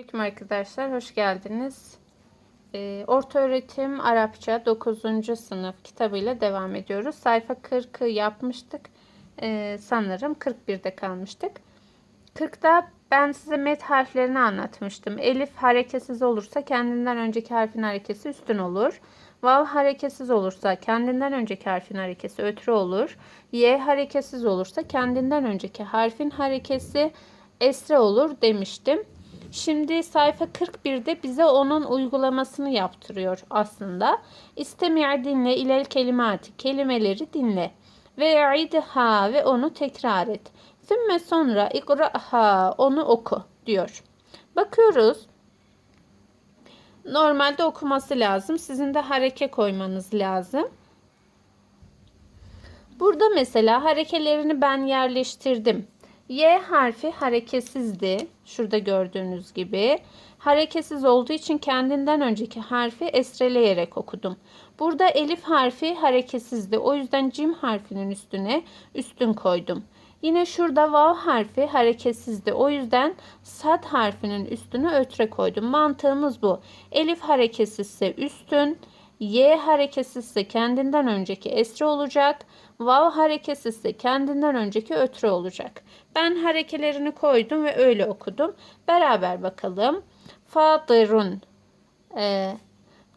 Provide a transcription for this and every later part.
Selamünaleyküm arkadaşlar, hoş geldiniz. Ee, Orta Öğretim Arapça 9. sınıf kitabıyla devam ediyoruz. Sayfa 40'ı yapmıştık. Ee, sanırım 41'de kalmıştık. 40'da ben size met harflerini anlatmıştım. Elif hareketsiz olursa kendinden önceki harfin harekesi üstün olur. Vav hareketsiz olursa kendinden önceki harfin harekesi ötürü olur. Y hareketsiz olursa kendinden önceki harfin harekesi esre olur demiştim. Şimdi sayfa 41'de bize onun uygulamasını yaptırıyor aslında. İstemi' dinle ilel kelimati kelimeleri dinle ve idha ve onu tekrar et. Sümme sonra ikra'ha onu oku diyor. Bakıyoruz. Normalde okuması lazım. Sizin de hareke koymanız lazım. Burada mesela harekelerini ben yerleştirdim. Y harfi hareketsizdi. Şurada gördüğünüz gibi. Hareketsiz olduğu için kendinden önceki harfi esreleyerek okudum. Burada elif harfi hareketsizdi. O yüzden cim harfinin üstüne üstün koydum. Yine şurada vav harfi hareketsizdi. O yüzden sad harfinin üstüne ötre koydum. Mantığımız bu. Elif hareketsizse üstün, Y hareketsizse kendinden önceki esre olacak. Vav hareketsizse kendinden önceki ötre olacak. Ben harekelerini koydum ve öyle okudum. Beraber bakalım. Fadirun. E,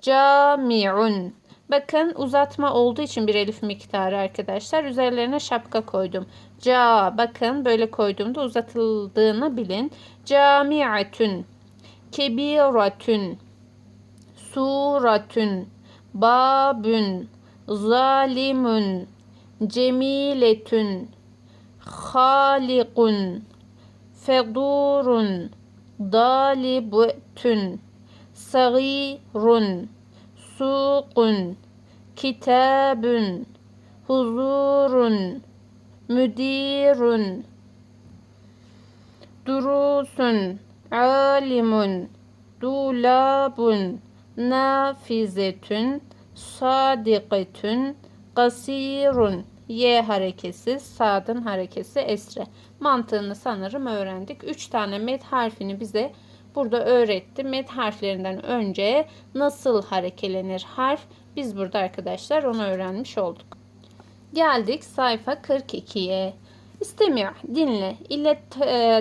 camiun. Bakın uzatma olduğu için bir elif miktarı arkadaşlar. Üzerlerine şapka koydum. Ca bakın böyle koyduğumda uzatıldığını bilin. Camiatun. Kebiratun. Suratun. Babün. Zalimun. Cemiletun. Halikun. Fedurun. Dalibutun. Sagirun. Suqun. Kitabun. Huzurun. Müdirun. Durusun. Alimun. Dulabun. Nafizetun. Sadiketun. Kasirun. Y harekesi, sadın harekesi esre. Mantığını sanırım öğrendik. 3 tane met harfini bize burada öğretti. Met harflerinden önce nasıl harekelenir harf? Biz burada arkadaşlar onu öğrenmiş olduk. Geldik sayfa 42'ye. İstemi' dinle. İle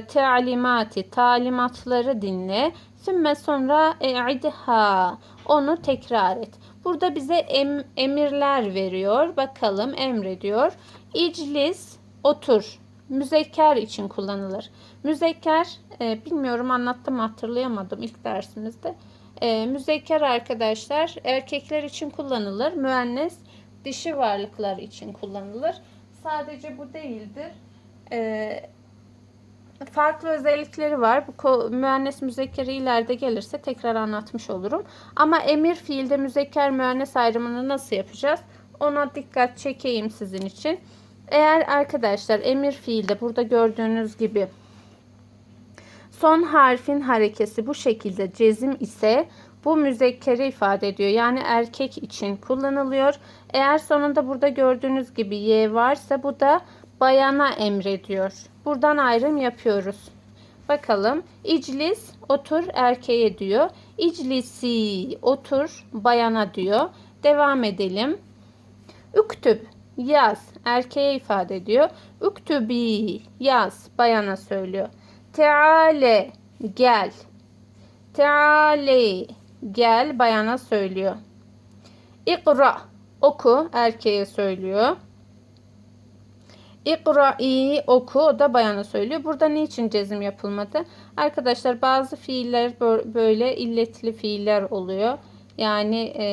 talimati talimatları dinle. Sümme sonra e'idha onu tekrar et. Burada bize em, emirler veriyor. Bakalım emrediyor. İclis otur. Müzekker için kullanılır. Müzekker e, bilmiyorum anlattım hatırlayamadım ilk dersimizde. E, müzekker arkadaşlar erkekler için kullanılır. Müennes dişi varlıklar için kullanılır. Sadece bu değildir. E, farklı özellikleri var. Bu müennes müzekkeri ileride gelirse tekrar anlatmış olurum. Ama emir fiilde müzekker müennes ayrımını nasıl yapacağız? Ona dikkat çekeyim sizin için. Eğer arkadaşlar emir fiilde burada gördüğünüz gibi son harfin harekesi bu şekilde cezim ise bu müzekkeri ifade ediyor. Yani erkek için kullanılıyor. Eğer sonunda burada gördüğünüz gibi y varsa bu da bayana emrediyor. Buradan ayrım yapıyoruz. Bakalım. İclis otur erkeğe diyor. İclisi otur bayana diyor. Devam edelim. Üktüb yaz erkeğe ifade ediyor. Üktübi yaz bayana söylüyor. Teale gel. Teale gel bayana söylüyor. İkra oku erkeğe söylüyor. İkra'i oku o da bayana söylüyor. Burada niçin cezim yapılmadı? Arkadaşlar bazı fiiller böyle illetli fiiller oluyor. Yani e,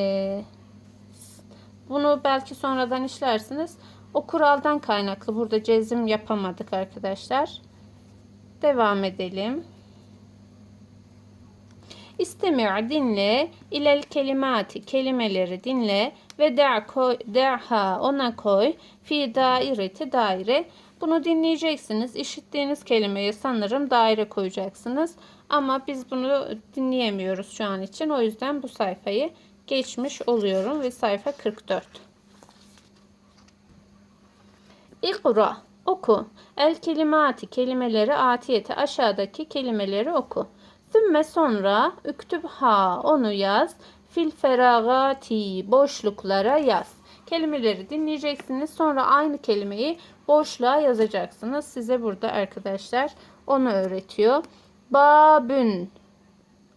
bunu belki sonradan işlersiniz. O kuraldan kaynaklı burada cezim yapamadık arkadaşlar. Devam edelim. İstemi' dinle, ilel kelimati kelimeleri dinle ve da koy, da'ha ona koy fi daireti daire. Bunu dinleyeceksiniz. İşittiğiniz kelimeye sanırım daire koyacaksınız. Ama biz bunu dinleyemiyoruz şu an için. O yüzden bu sayfayı geçmiş oluyorum ve sayfa 44. İkra oku. El kelimati kelimeleri atiyeti aşağıdaki kelimeleri oku. Sümme sonra üktübha onu yaz. Fil feragati boşluklara yaz. Kelimeleri dinleyeceksiniz. Sonra aynı kelimeyi boşluğa yazacaksınız. Size burada arkadaşlar onu öğretiyor. Babün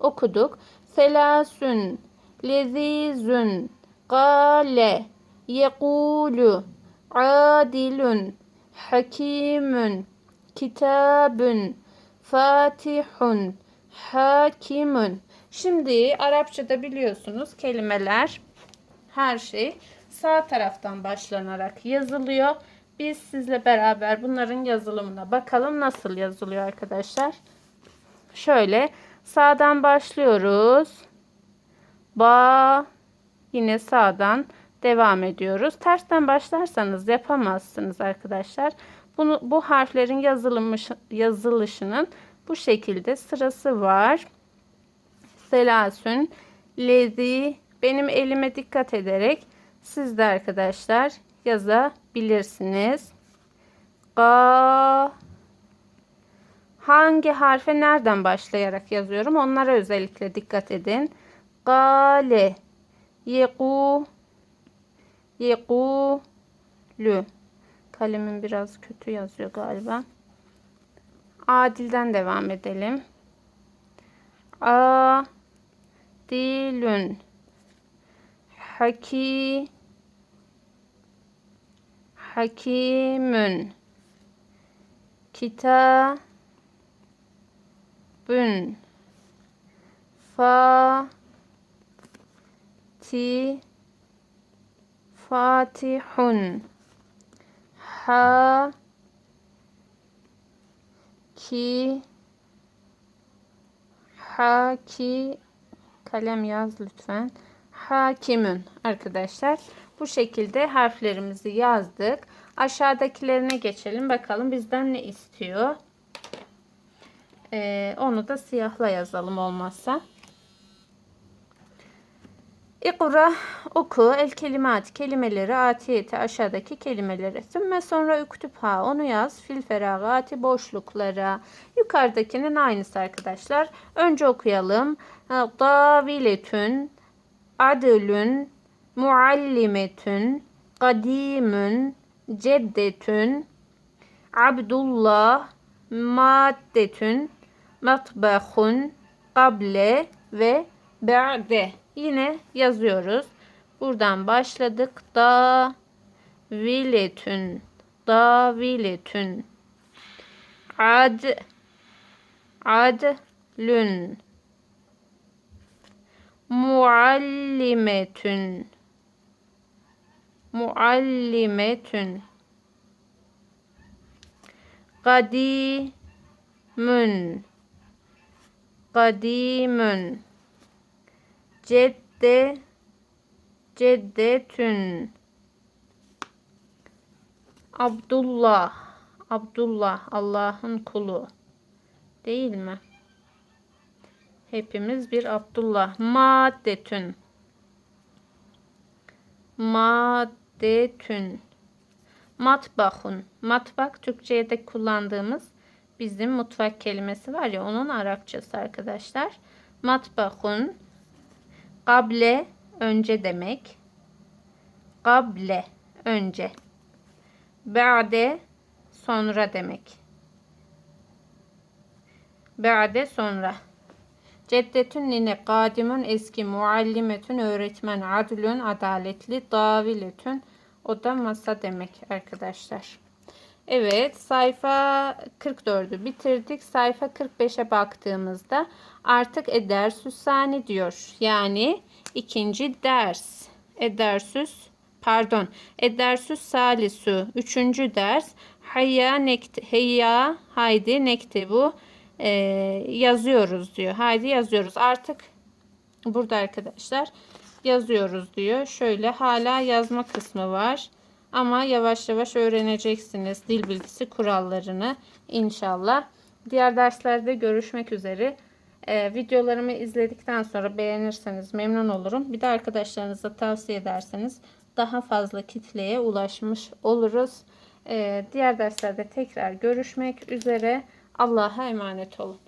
okuduk. Selasün lezizün Kale yekulu adilun hakimun kitabun fatihun hakimun Şimdi Arapçada biliyorsunuz kelimeler her şey sağ taraftan başlanarak yazılıyor. Biz sizle beraber bunların yazılımına bakalım nasıl yazılıyor arkadaşlar. Şöyle sağdan başlıyoruz. Ba yine sağdan devam ediyoruz. Tersten başlarsanız yapamazsınız arkadaşlar. Bunu bu harflerin yazılmış yazılışının bu şekilde sırası var. Selasün, lezi benim elime dikkat ederek siz de arkadaşlar yazabilirsiniz. Ga hangi harfe nereden başlayarak yazıyorum? Onlara özellikle dikkat edin. Gale yeku yekulü kalemim biraz kötü yazıyor galiba. Adil'den devam edelim. A dilün haki hakimün kitabün fa ti fatihun. Ha ki haki kalem yaz lütfen. Hakimün arkadaşlar. Bu şekilde harflerimizi yazdık. Aşağıdakilerine geçelim. Bakalım bizden ne istiyor. Ee, onu da siyahla yazalım olmazsa. İkra oku el kelimat kelimeleri atiyeti aşağıdaki kelimeleri. Sümme sonra üktüpha onu yaz fil feragati boşluklara. Yukarıdakinin aynısı arkadaşlar. Önce okuyalım. Daviletün adlün muallimetün kadimün ceddetün Abdullah maddetün matbahun kable ve ba'de yine yazıyoruz. Buradan başladık. Da viletün da viletün ad. Adlün muallimetün. Muallimetün. Kadimün kadimün Cedde Ceddetün Abdullah Abdullah Allah'ın kulu değil mi? Hepimiz bir Abdullah. Maddetün Maddetün Matbahun Matbak Türkçe'ye de kullandığımız bizim mutfak kelimesi var ya onun Arapçası arkadaşlar. Matbahun Kable önce demek. Kable önce. Ba'de sonra demek. Ba'de sonra. Ceddetün nine kadimun eski muallimetün öğretmen adlün adaletli daviletün o da masa demek arkadaşlar. Evet sayfa 44'ü bitirdik. Sayfa 45'e baktığımızda artık edersüs sani diyor. Yani ikinci ders. Edersüs pardon edersüs salisu üçüncü ders. Hayya nekte heyya haydi nekte bu e, yazıyoruz diyor. Haydi yazıyoruz. Artık burada arkadaşlar yazıyoruz diyor. Şöyle hala yazma kısmı var. Ama yavaş yavaş öğreneceksiniz dil bilgisi kurallarını inşallah. Diğer derslerde görüşmek üzere. Ee, videolarımı izledikten sonra beğenirseniz memnun olurum. Bir de arkadaşlarınıza tavsiye ederseniz daha fazla kitleye ulaşmış oluruz. Ee, diğer derslerde tekrar görüşmek üzere. Allah'a emanet olun.